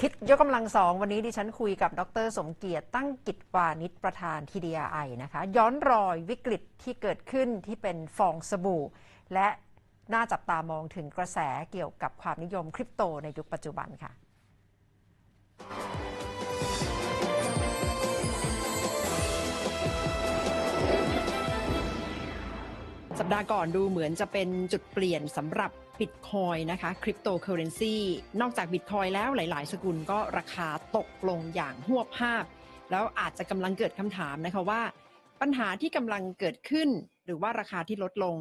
คิดยกกำลังสองวันนี้ดิฉันคุยกับดร สมเกียรติตั้งกิจวานิชประธาน TDI นะคะ ย้อนรอยวิกฤตที่เกิดขึ้นที่เป็นฟองสบู่ และน่าจับตามองถึงกระแสเกี่ยวกับความนิยมคริปโตในยุคปัจจุบันค่ะ สัปดาห์ก่อนดูเหมือนจะเป็นจุดเปลี่ยนสำหรับ บิตคอยนะคะคริปโตเคอเรนซีนอกจากบิตคอยแล้วหลาย ๆ สกุลก็ราคาตกลงอย่างหวบภาพ แล้วอาจจะกำลังเกิดคำถามนะคะว่า ปัญหาที่กำลังเกิดขึ้น หรือว่าราคาที่ลดลง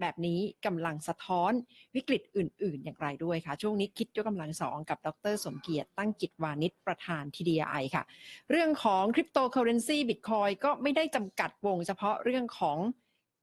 แบบนี้กำลังสะท้อนวิกฤตอื่น ๆ อย่างไรด้วยค่ะ ช่วงนี้คิดยกกำลังสองกับดร สมเกียรติตั้งกิจวานิชประธาน TDI ค่ะ เรื่องของคริปโตเคอเรนซีบิตคอยก็ไม่ได้จำกัดวงเฉพาะเรื่องของ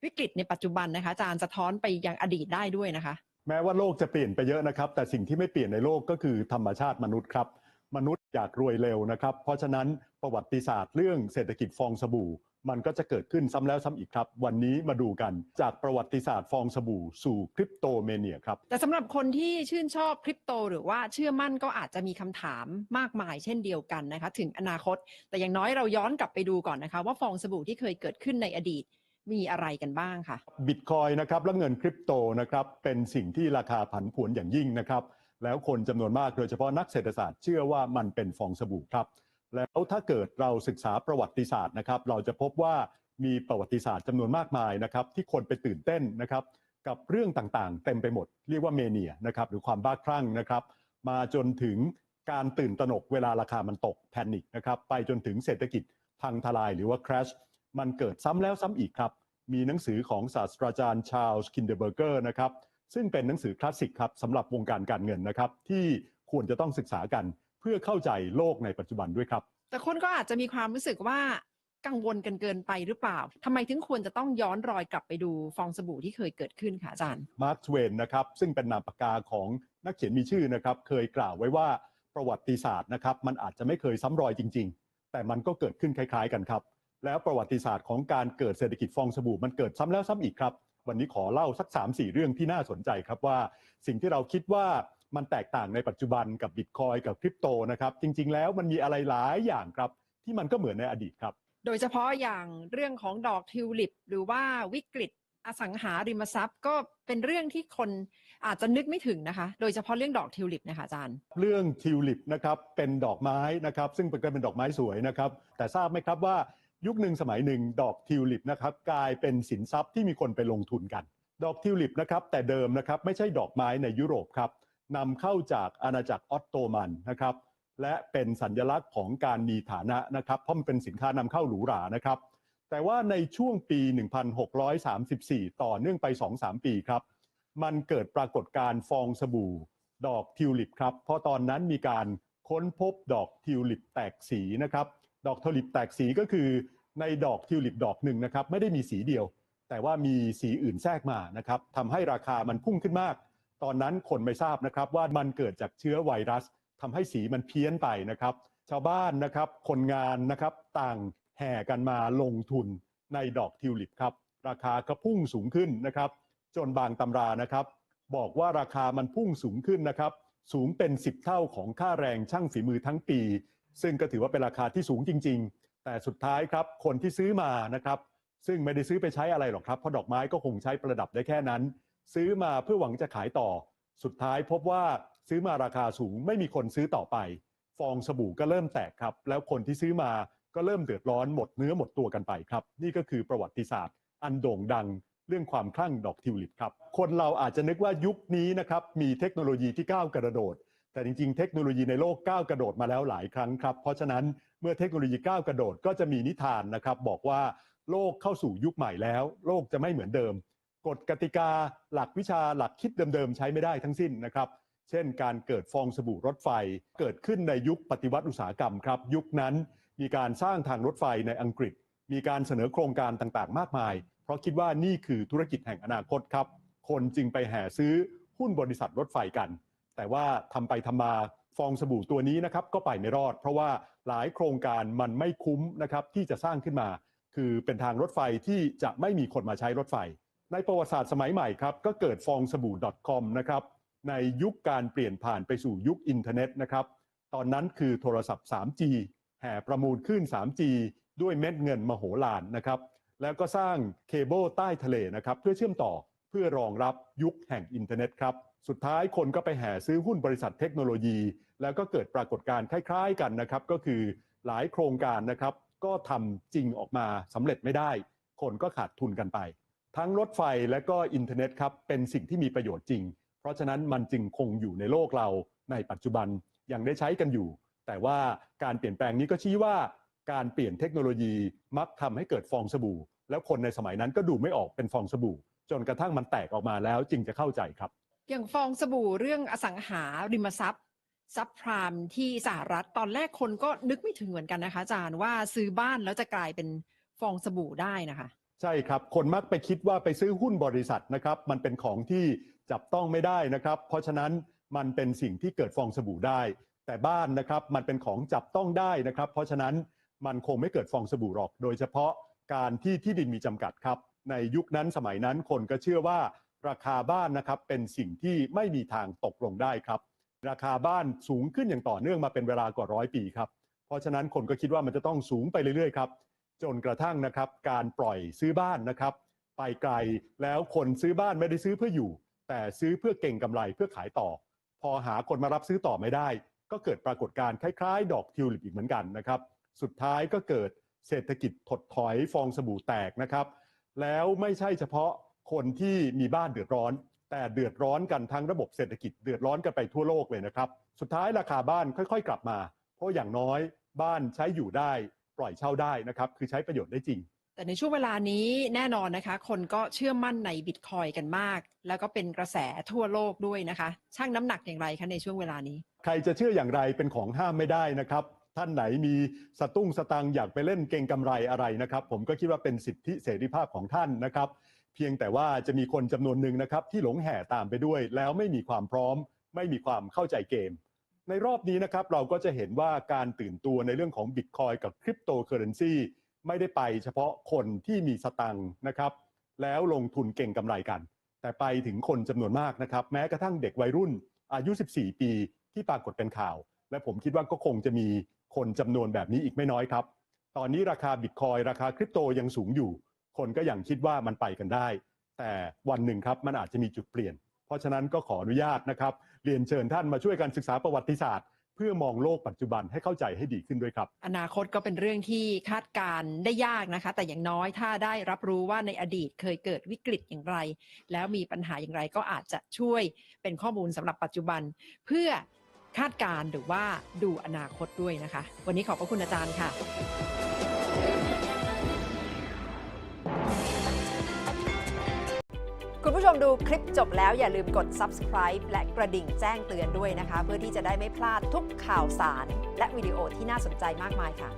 วิกฤตในปัจจุบันนะคะอาจารย์สะท้อนไปยังอดีตได้ด้วยนะคะ แม้ว่าโลกจะเปลี่ยนไปเยอะนะครับ แต่สิ่งที่ไม่เปลี่ยนในโลกก็คือธรรมชาติมนุษย์ครับ มนุษย์อยากรวยเร็วนะครับ เพราะฉะนั้นประวัติศาสตร์เรื่องเศรษฐกิจฟองสบู่ มันก็จะเกิดขึ้นซ้ำแล้วซ้ำอีกครับ วันนี้มาดูกันจากประวัติศาสตร์ฟองสบู่สู่คริปโตเมเนียครับแต่สำหรับคนที่ชื่นชอบคริปโต หรือว่าเชื่อมั่นก็อาจจะมีคำถามมากมาย เช่นเดียวกันนะคะ ถึงอนาคต แต่อย่างน้อยเราย้อนกลับไปดูก่อนนะคะ ว่าฟองสบู่ที่เคยเกิดขึ้นในอดีต มีอะไรกันบ้างค่ะบิตคอยนะครับและเงินคริปโตนะครับเป็นสิ่งที่ราคาผันผวนอย่างยิ่งนะครับ แล้วคนจำนวนมากโดยเฉพาะนักเศรษฐศาสตร์เชื่อว่ามันเป็นฟองสบู่ครับ แล้วถ้าเกิดเราศึกษาประวัติศาสตร์นะครับ เราจะพบว่ามีประวัติศาสตร์จำนวนมากมายนะครับ ที่คนไปตื่นเต้นนะครับ กับเรื่องต่างๆ เต็มไปหมด เรียกว่าเมเนียนะครับหรือความบ้าคลั่งนะครับ มาจนถึงการตื่นตระหนกเวลาราคามันตกแพนิคนะครับไปจนถึงเศรษฐกิจพังทลายหรือว่า crash มันเกิดซ้ำแล้วซ้ำอีกครับ มีหนังสือของศาสตราจารย์ชาลส์คินเดอร์เบอร์เกอร์นะครับซึ่งเป็นหนังสือคลาสสิกครับสำหรับวงการการเงินนะครับ ที่ควรจะต้องศึกษากันเพื่อเข้าใจโลกในปัจจุบันด้วยครับ แต่คนก็อาจจะมีความรู้สึกว่ากังวลกันเกินไปหรือเปล่า ทำไมถึงควรจะต้องย้อนรอยกลับไปดูฟองสบู่ที่เคยเกิดขึ้นค่ะอาจารย์ มาร์คทเวนนะครับ ซึ่งเป็นนามปากกาของนักเขียนมีชื่อนะครับ เคยกล่าวไว้ว่าประวัติศาสตร์นะครับ มันอาจจะไม่เคยซ้ำรอยจริง ๆ แต่มันก็เกิดขึ้นคล้าย ๆ กันครับ แล้วประวัติศาสตร์ของการเกิดเศรษฐกิจฟองสบู่มันเกิดซ้ำแล้วซ้ำอีกครับ วันนี้ขอเล่าสัก 3-4 เรื่องที่น่าสนใจครับว่า สิ่งที่เราคิดว่ามันแตกต่างในปัจจุบันกับบิตคอยกับคริปโตนะครับ จริง ๆ แล้วมันมีอะไรหลายอย่างครับ ที่มันก็เหมือนในอดีตครับ โดยเฉพาะอย่างเรื่องของดอกทิวลิป หรือว่าวิกฤตอสังหาริมทรัพย์ก็เป็นเรื่องที่คนอาจจะนึกไม่ถึงนะคะ โดยเฉพาะเรื่องดอกทิวลิปนะคะอาจารย์ เรื่องทิวลิปนะครับเป็นดอกไม้นะครับ ซึ่งเป็นเป็นดอกไม้สวยนะครับ แต่ทราบไหมครับว่า ยุคหนึ่งสมัยหนึ่งดอกทิวลิปนะครับกลายเป็นสินทรัพย์ที่มีคนไปลงทุนกัน ดอกทิวลิปนะครับแต่เดิมนะครับไม่ใช่ดอกไม้ในยุโรปครับนำเข้าจากอาณาจักรออตโตมันนะครับและเป็นสัญลักษณ์ของการมีฐานะนะครับเพราะมันเป็นสินค้านำเข้าหรูหรานะครับ แต่ว่าในช่วงปี 1634 ต่อเนื่องไป 2-3 ปีครับ มันเกิดปรากฏการณ์ฟองสบู่ ดอกทิวลิปครับเพราะตอนนั้นมีการค้นพบดอกทิวลิปแตกสีนะครับ ดอกทิวลิปแตกสีก็คือในดอกทิวลิปดอกหนึ่งนะครับไม่ได้มีสีเดียว แต่ว่ามีสีอื่นแทรกมานะครับทำให้ราคามันพุ่งขึ้นมาก ตอนนั้นคนไม่ทราบนะครับว่ามันเกิดจากเชื้อไวรัสทำให้สีมันเพี้ยนไปนะครับ ชาวบ้านนะครับคนงานนะครับต่างแห่กันมาลงทุนในดอกทิวลิปครับราคาก็พุ่งสูงขึ้นนะครับจนบางตำรานะครับ บอกว่าราคามันพุ่งสูงขึ้นนะครับ สูงเป็น 10 เท่าของค่าแรงช่างฝีมือทั้งปี ซึ่งก็ถือว่าเป็นราคาที่สูงจริง ๆ แต่สุดท้ายครับคนที่ซื้อมานะครับซึ่งไม่ได้ซื้อไปใช้อะไรหรอกครับเพราะดอกไม้ก็คงใช้ประดับได้แค่นั้น ซื้อมาเพื่อหวังจะขายต่อ สุดท้ายพบว่าซื้อมาราคาสูงไม่มีคนซื้อต่อไป ฟองสบู่ก็เริ่มแตกครับ แล้วคนที่ซื้อมาก็เริ่มเดือดร้อนหมดเนื้อหมดตัวกันไปครับ นี่ก็คือประวัติศาสตร์ อันโด่งดังเรื่องความคลั่งดอกทิวลิปครับ คนเราอาจจะนึกว่ายุคนี้นะครับมีเทคโนโลยีที่ก้าวกระโดด แต่จริงๆ เทคโนโลยีในโลกก้าวกระโดดมาแล้วหลายครั้งครับ เพราะฉะนั้นเมื่อเทคโนโลยีก้าวกระโดดก็จะมีนิทานนะครับบอกว่าโลกเข้าสู่ยุคใหม่แล้ว โลกจะไม่เหมือนเดิม กฎกติกาหลักวิชาหลักคิดเดิมๆ ใช้ไม่ได้ทั้งสิ้นนะครับ เช่น การเกิดฟองสบู่รถไฟ เกิดขึ้นในยุคปฏิวัติอุตสาหกรรมครับ ยุคนั้นมีการสร้างทางรถไฟในอังกฤษ มีการเสนอโครงการต่างๆ มากมาย เพราะคิดว่านี่คือธุรกิจแห่งอนาคตครับ คนจึงไปแห่ซื้อหุ้นบริษัทรถไฟกัน แต่ว่าทำไปทำมาฟองสบู่ตัวนี้นะครับก็ไปไม่รอด เพราะว่าหลายโครงการมันไม่คุ้มนะครับที่จะสร้างขึ้นมา คือเป็นทางรถไฟที่จะไม่มีคนมาใช้รถไฟ ในประวัติศาสตร์สมัยใหม่ครับก็เกิดฟองสบู่ .com นะครับในยุคการเปลี่ยนผ่านไปสู่ยุคอินเทอร์เน็ตนะครับตอนนั้นคือโทรศัพท์ 3G แห่ประมูลขึ้น 3G ด้วยเม็ดเงินมโหฬารนะครับแล้วก็สร้างเคเบิลใต้ทะเลนะครับเพื่อเชื่อมต่อเพื่อรองรับยุคแห่งอินเทอร์เน็ตครับ สุดท้ายคนก็ไปแห่ซื้อหุ้นบริษัทเทคโนโลยี แล้วก็เกิดปรากฏการณ์คล้ายๆกันนะครับ ก็คือหลายโครงการนะครับ ก็ทำจริงออกมาสำเร็จไม่ได้ คนก็ขาดทุนกันไป ทั้งรถไฟและก็อินเทอร์เน็ตครับเป็นสิ่งที่มีประโยชน์จริง เพราะฉะนั้นมันจึงคงอยู่ในโลกเราในปัจจุบันยังได้ใช้กันอยู่ แต่ว่าการเปลี่ยนแปลงนี้ก็ชี้ว่าการเปลี่ยนเทคโนโลยีมักทำให้เกิดฟองสบู่ แล้วคนในสมัยนั้นก็ดูไม่ออกเป็นฟองสบู่ จนกระทั่งมันแตกออกมาแล้วจึงจะเข้าใจครับ อย่างฟองสบู่เรื่องอสังหาริมทรัพย์ซับพรามที่สหรัฐตอนแรกคนก็นึกไม่ถึงเหมือนกันนะคะอาจารย์ว่าซื้อบ้านแล้วจะกลายเป็นฟองสบู่ได้นะคะ ใช่ครับ คนมักไปคิดว่าไปซื้อหุ้นบริษัทนะครับ มันเป็นของที่จับต้องไม่ได้นะครับ เพราะฉะนั้นมันเป็นสิ่งที่เกิดฟองสบู่ได้ แต่บ้านนะครับมันเป็นของจับต้องได้นะครับ เพราะฉะนั้นมันคงไม่เกิดฟองสบู่หรอก โดยเฉพาะการที่ที่ดินมีจำกัดครับ ในยุคนั้นสมัยนั้นคนก็เชื่อว่า ราคาบ้านนะครับเป็นสิ่งที่ไม่มีทางตกลงได้ครับ ราคาบ้านสูงขึ้นอย่างต่อเนื่องมาเป็นเวลากว่าร้อยปีครับเพราะฉะนั้นคนก็คิดว่ามันจะต้องสูงไปเรื่อยๆครับจนกระทั่งนะครับการปล่อยซื้อบ้านนะครับ ไปไกลแล้วคนซื้อบ้านไม่ได้ซื้อเพื่ออยู่ แต่ซื้อเพื่อเก่งกำไรเพื่อขายต่อ พอหาคนมารับซื้อต่อไม่ได้ ก็เกิดปรากฏการณ์คล้ายๆ ดอกทิวลิปอีกเหมือนกันนะครับสุดท้ายก็เกิดเศรษฐกิจถดถอยฟองสบู่แตกนะครับ แล้วไม่ใช่เฉพาะ คนที่มีบ้านเดือดร้อน แต่เดือดร้อนกันทั้งระบบเศรษฐกิจเดือดร้อนกันไปทั่วโลกเลยนะครับ สุดท้ายราคาบ้านค่อยๆ กลับมา เพราะอย่างน้อยบ้านใช้อยู่ได้ปล่อยเช่าได้นะครับคือใช้ประโยชน์ได้จริง แต่ในช่วงเวลานี้แน่นอนนะคะ คนก็เชื่อมั่นในบิตคอยกันมาก แล้วก็เป็นกระแสทั่วโลกด้วยนะคะ ช่างน้ำหนักอย่างไรคะในช่วงเวลานี้ ใครจะเชื่ออย่างไรเป็นของห้ามไม่ได้นะครับท่านไหนมีสตุ้งสตังค์อยากไปเล่นเก่งกำไรอะไรนะครับ ผมก็คิดว่าเป็นสิทธิเสรีภาพของท่านนะครับ เพียงแต่ว่าจะมีคนจำนวนหนึ่งนะครับที่หลงแห่ตามไปด้วย แล้วไม่มีความพร้อม ไม่มีความเข้าใจเกม ในรอบนี้นะครับเราก็จะเห็นว่าการตื่นตัวในเรื่องของบิตคอยกับคริปโตเคอเรนซีไม่ได้ไปเฉพาะคนที่มีสตังค์นะครับ แล้วลงทุนเก่งกำไรกัน แต่ไปถึงคนจำนวนมากนะครับ แม้กระทั่งเด็กวัยรุ่นอายุ 14 ปีที่ปรากฏเป็นข่าว และผมคิดว่าก็คงจะมีคนจำนวนแบบนี้อีกไม่น้อยครับ ตอนนี้ราคาบิตคอยราคาคริปโตยังสูงอยู่ คนก็ยังคิดว่ามันไปกันได้ แต่วันหนึ่งครับมันอาจจะมีจุดเปลี่ยน เพราะฉะนั้นก็ขออนุญาตนะครับ เรียนเชิญท่านมาช่วยกันศึกษาประวัติศาสตร์ เพื่อมองโลกปัจจุบันให้เข้าใจให้ดีขึ้นด้วยครับ อนาคตก็เป็นเรื่องที่คาดการณ์ได้ยากนะคะ แต่อย่างน้อยถ้าได้รับรู้ว่าในอดีตเคยเกิดวิกฤตอย่างไร แล้วมีปัญหาอย่างไรก็อาจจะช่วยเป็นข้อมูลสำหรับปัจจุบัน เพื่อคาดการณ์หรือว่าดูอนาคตด้วยนะคะ วันนี้ขอบพระคุณอาจารย์ค่ะ ผู้ชมดูคลิปจบแล้วอย่าลืมกด subscribe และกระดิ่งแจ้งเตือนด้วยนะคะ เพื่อที่จะได้ไม่พลาดทุกข่าวสาร และวิดีโอที่น่าสนใจมากมายค่ะ